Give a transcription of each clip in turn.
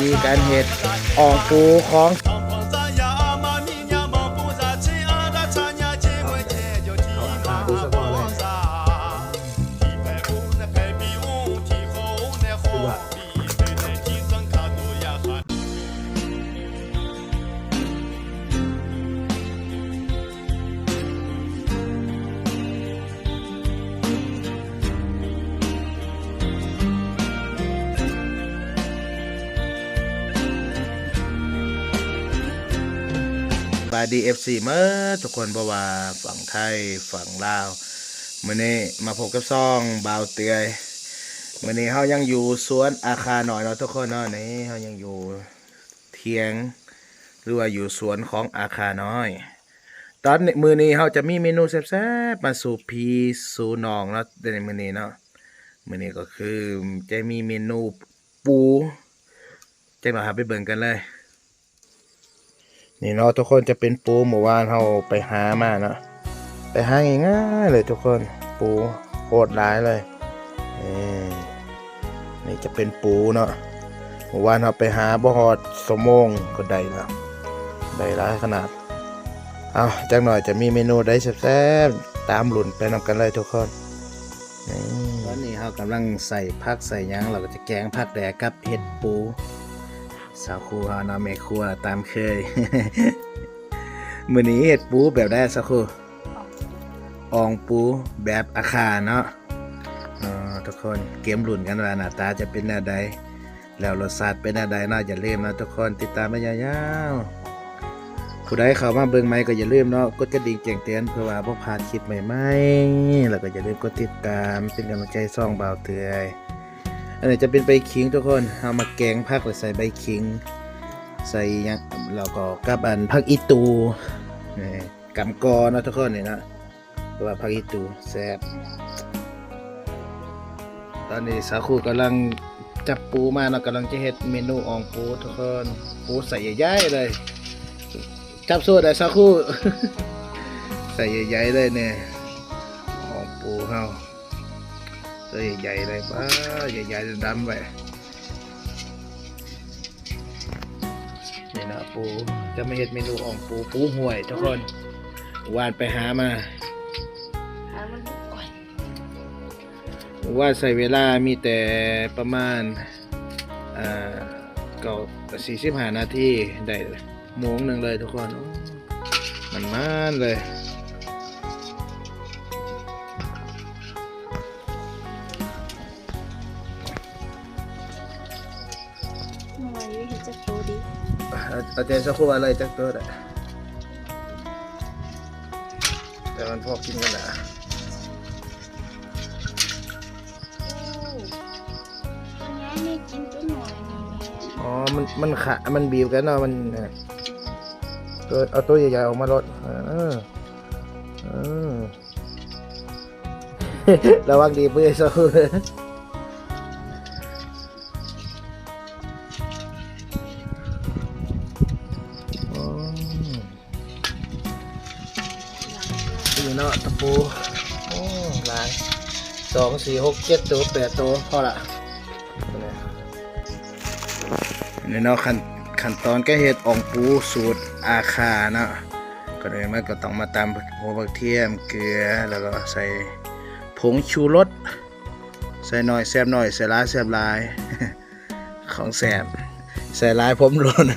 มีการเห็ดออกปูของ บาดีเอฟซีเมื่อทุกคนบอกว่าฝั่งไทยฝั่งลาวมื่อนี้มาพบกับซ่องบาวเตยมื่อนี้เขายังอยู่สวนอาคาหน่อยเนาะทุกคนเนาะนี่เขายังอยู่เทียงหรือว่าอยู่สวนของอาคาน้อย ตอนนี้มือนี้เขาจะมีเมนูแซ่บๆมาสู่พีสู่นองเนาะในมือนี้เนาะมือนี้ก็คือจะมีเมนูปูจะมาหาไปเบิ่งกันเลย นี่เนาะทุกคนจะเป็นปูเมื่อวานเราไปหามาเนาะไปหาง่ายๆเลยทุกคนปูโคตรร้ายเลยนี่นี่จะเป็นปูเนาะเมื่อวานเราไปหาบ่ฮอดสมงก็ได้แล้วได้ร้ายขนาดเอาจักหน่อยจะมีเมนูได้แซ่บๆตามหลุนไปนำกันเลยทุกคนนี่ตอนนี้เรากำลังใส่ผักใส่ยังเราก็จะแกงผักแดกกับเห็ดปู สาวครูเฮานาะแม่ครัวตามเคย มื้อนี้เฮ็ดปูแบบได้สักครูอองปูแบบอาคาเนาะทุกคนเกมรุ่นกันว่าหน้าตาจะเป็นแนวใด แล้วรสชาติเป็นแนวใดเนาะอย่าลืมนะทุกคนติดตามไปยาวๆผู้ใดเข้ามาเบิ่งใหม่ก็อย่าลืมเนาะกดกระดิ่งแจ้งเตือนเพื่อว่าบ่พลาดคลิปใหม่ๆแล้วก็อย่าลืมกดติดตามเป็นกำลังใจซ่องเบาเตือย อันนี้จะเป็นใบขิงทุกคนเอามาแกงผักแล้วใส่ใบขิง ใส่ยังแล้วก็กับอันผักอีตูนี่กำกอนะทุกคนนี่นะเพราะว่าผักอีตูแซ่บตอนนี้สาคูกำลังจับปูมาเนาะกำลังจะเฮ็ดเมนูอ่องปูทุกคนปูใส่ใหญ่ๆเลย จับสู้ได้สาคูใส่ใหญ่ๆเลยเนี่ยอ่องปูเฮา ตัวใหญ่ๆเลยป้าใหญ่ๆดำๆไปนี่นะปูจะไม่เห็ดเมนูอ่องปูปูห่วย ทุกคนวานไปหามาว่าใส่เวลามีแต่ประมาณอ่าก็สี่สิบห้านาทีได้โมงหนึ่งเลยทุกคนมันมานเลย เอาเอาใจสักครู่อะไรจักตัวแหละแต่มันพอกินกันแหละโอ้ตัวนี้ไม่กินตัวหน่อยนี่อ๋อ มัน มันขามันบีบกันเนาะ มันเนี่ยตัวเอาตัวใหญ่ๆออกมาลดเออ เออระวังดีเพื่อนสั เนาะตะปูโอ้หลายสองสี่หกเจ็ดตัวแปดตัวพอละนี่เนาะขั้นขั้นตอนก็เฮ็ดอ่องปูสูตรอาคาเนาะก็เลยมันก็ต้องมาตำหัวผักเทียมเกลือแล้วก็ใส่ผงชูรสใส่หน่อยแซ่บหน่อยใส่หลายแซ่บหลายของแซ่บใส่หลายผมหล่นเ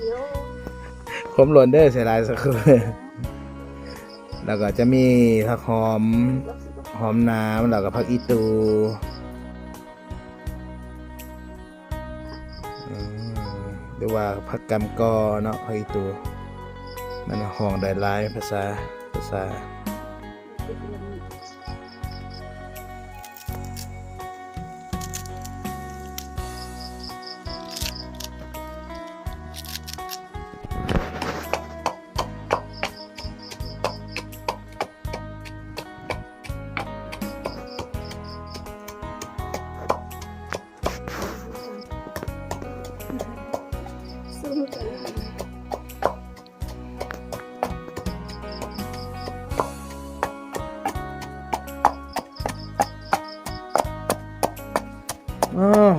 ดี๋ยวผมหล่นเด้อเสียดายสักครู่ แล้วก็จะมีผักหอมหอมน้ำแล้วก็ผักอีตูหรือว่าผักกำกอเนาะผักอีตู มันห้องได้หลายภาษาภาษา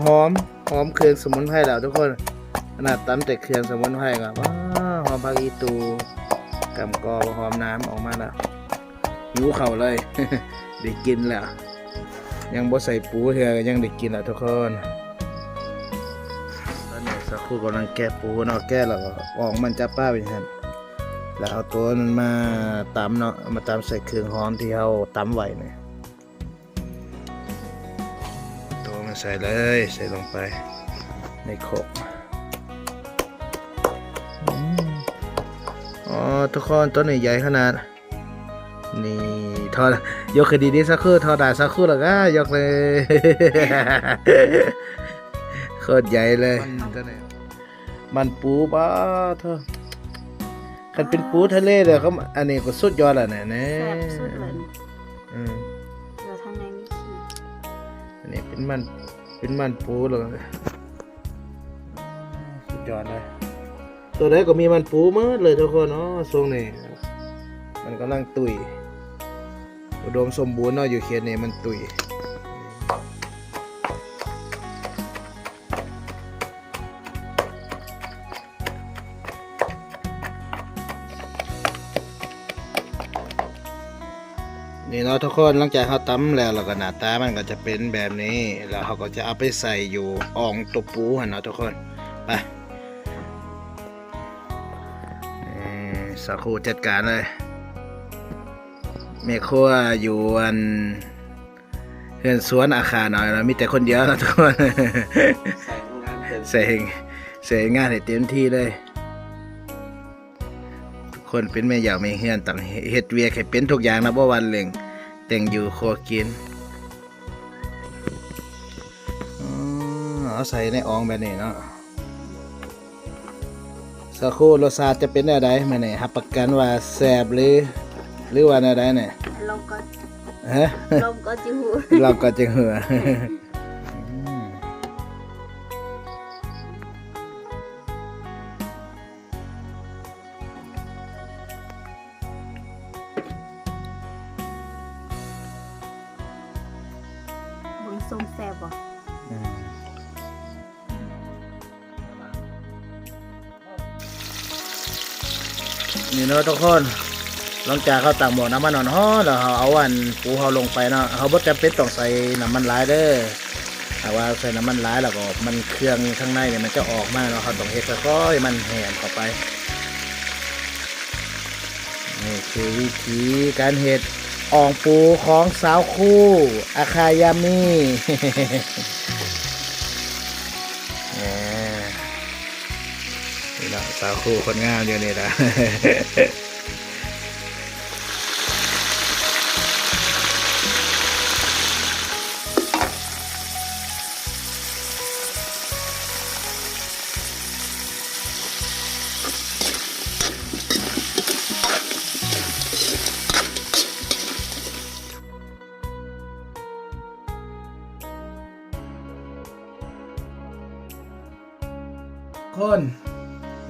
หอมหอมเครื่องสมุนไพรแล้วทุกคนขนาดตำแต่เครื่องสมุนไพรก็ว้าหอมผักอีตูกำกอหอมน้ำออกมาแล้วหิวเข่าเลยได้กินแล้ว ยังบ่ใส่ปูเถอก็ยังได้กินแล้วทุกคนตอนนี้สักครู่กำลังแกะปูเนาะแกะแล้วก็ออกมันจับป้าไปทันแล้วเอาตัวนั้นมาตำเนาะเอามาตำใส่เครื่องหอมที่เราตำไว้เนี่ย ส่เลยใส่ลงไปในโคกอืมอ๋อทุกคนต้นนี้ใหญ่ขนาด นี่ทอดยกคดีนี้สักครู่ทอดได้สักครู่แล้วก็ยกเลยโคตรใหญ่เลยตัวนี้มันปูป้าเธอคันเป็นปูทะเลเลยเขาอันนี้ก็สุดยอดแล้วเนี่ยนะแซ่บสุดเลย อันนี้เป็นมันเป็นมันปูเลยสุดยอดเลยตัวไหนก็มีมันปูมืดเลยทุกคนเนาะทรงนี้มันกำลังตุยอุดมสมบูรณ์เนาะอยู่เขตนี้มันตุย นี่เนาะทุกคนหลังจากเขาตำแล้วแล้วก็หน้าตามันก็จะเป็นแบบนี้แล้วเขาก็จะเอาไปใส่อยู่อ่องตัวปูหันเนาะทุกคนไปนี่สักครู่จัดการเลยแม่ครัวอยู่อันเฮือนสวนอาคารหน่อยนะมีแต่คนเดียวนะทุกคนใส่ห้องน้ำเต็มใส่ใส่งานให้เต็มที่เลย ทุกคนเป็นแม่ยาวไม่เฮือนต่างเฮ็ดเวียกให้เป็นทุกอย่างนะบ่วันเล่ง แต่งอยู่โคกินอ๋อเอาใส่ในอ่องแบบนี้เนาะสักครู่รสชาติจะเป็นอะไรมาเนี่ยรับประกันว่าแซ่บหรือ หรือว่าอะไรเนี่ยลมก็ฮะลมก็จิหูเราก็จะเหือ นี่เนาะทุกคนหลังจากเขาตักหมอน้ำมันนอนฮ้อแล้วเขาเอาอันปูเขาลงไปเนาะเขาบ่จำเป็นต้องใส่น้ำมันหลายเด้อแต่ว่าใส่น้ำมันหลายแล้วก็มันเครื่องข้างในเนี่ยมันจะออกมาเนาะเขาต้องเฮ็ดค่อยๆมันแหมเข้าไปนี่คือวิธีการเฮ็ดอ่องปูของสาวคู่อาคายามีแหม สาวคู่คนงามอยู่นี่นะคน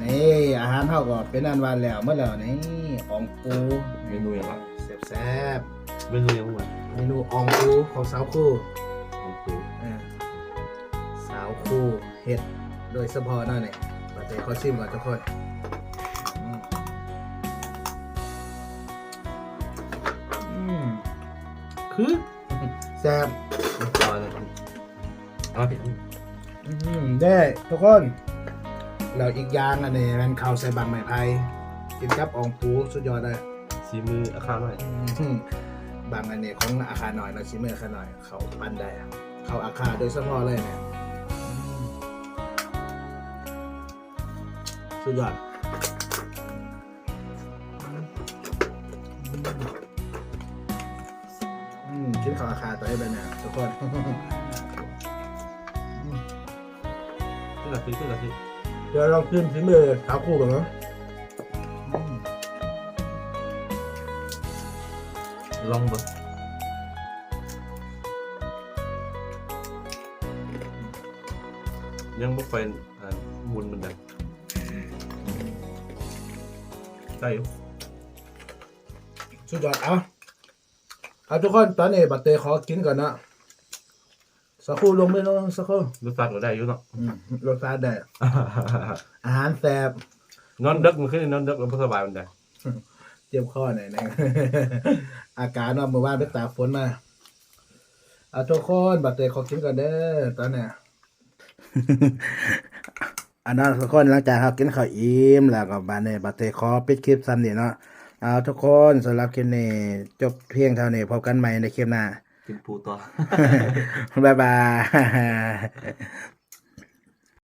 นี่อาหารเท่าก็เป็นอันวานแล้วเมื่อแล้วนี่อ่องปูเมนูอย่างไรแซ่บเมนูอย่างไรๆเมนูอ่องปูของสาวคู่ของปูอ่าสาวคู่เห็ดโดยเฉพาะนั่นเนี่ยมาเตะข้อซิมก่อนทุกคนอืมอืมคือแซ่บเอาอะไรเอาผิดอืมได้ทุกคน แล้วอีกอย่างอันนี้มันข้าวใส่บางไม้ไผ่กินกับอ่องปูสุดยอดเลยซีมืออาคารหน่อยอืมบางอันเนี่ยของอาคารหน่อยเราชิมเมอร์อาคารหน่อย เขาปั้นได้อะเขาอาคารโดยเฉพาะเลยเนี่ยอืมสุดยอดอืมกินของอาคารตัวให้เป็นเนี่ยทุกคนขึ้นละทีขึ้นละทีเดี๋ยวลองขึ้นฝีมือเท้าคู่กันเนาะลองเบิ่งยังบ่เป็นอ่ามุนมันได้ได้อยู่สุดยอดเอาเอาทุกคนตอนนี้บัตเตอร์ขอกินก่อนนะ สักครู่ลงไม่ลงสักครู่รสชาติก็ได้อยู่เนาะอืมรสชาติได้อาหารแซ่บนอนดึกมันขึ้นนอนดึกแล้วบ่สบายมันได้เจ็บคอหน่อยนะ อาการว่าเมื่อวานไปตากฝนมาเอาทุกคนบัดเตยขอกินก่อนเด้อตอนเนี้ยอันนั้นทุกคนหลังจากเรากินข้าวอิ่มแล้วก็บานนี้บัดเตยขอปิดคลิปซ้ำนี่เนาะเอาทุกคนสำหรับคลิปนี้จบเพียงเท่านี้พบกันใหม่ในคลิปหน้า กินปูต่อ บ๊ายบาย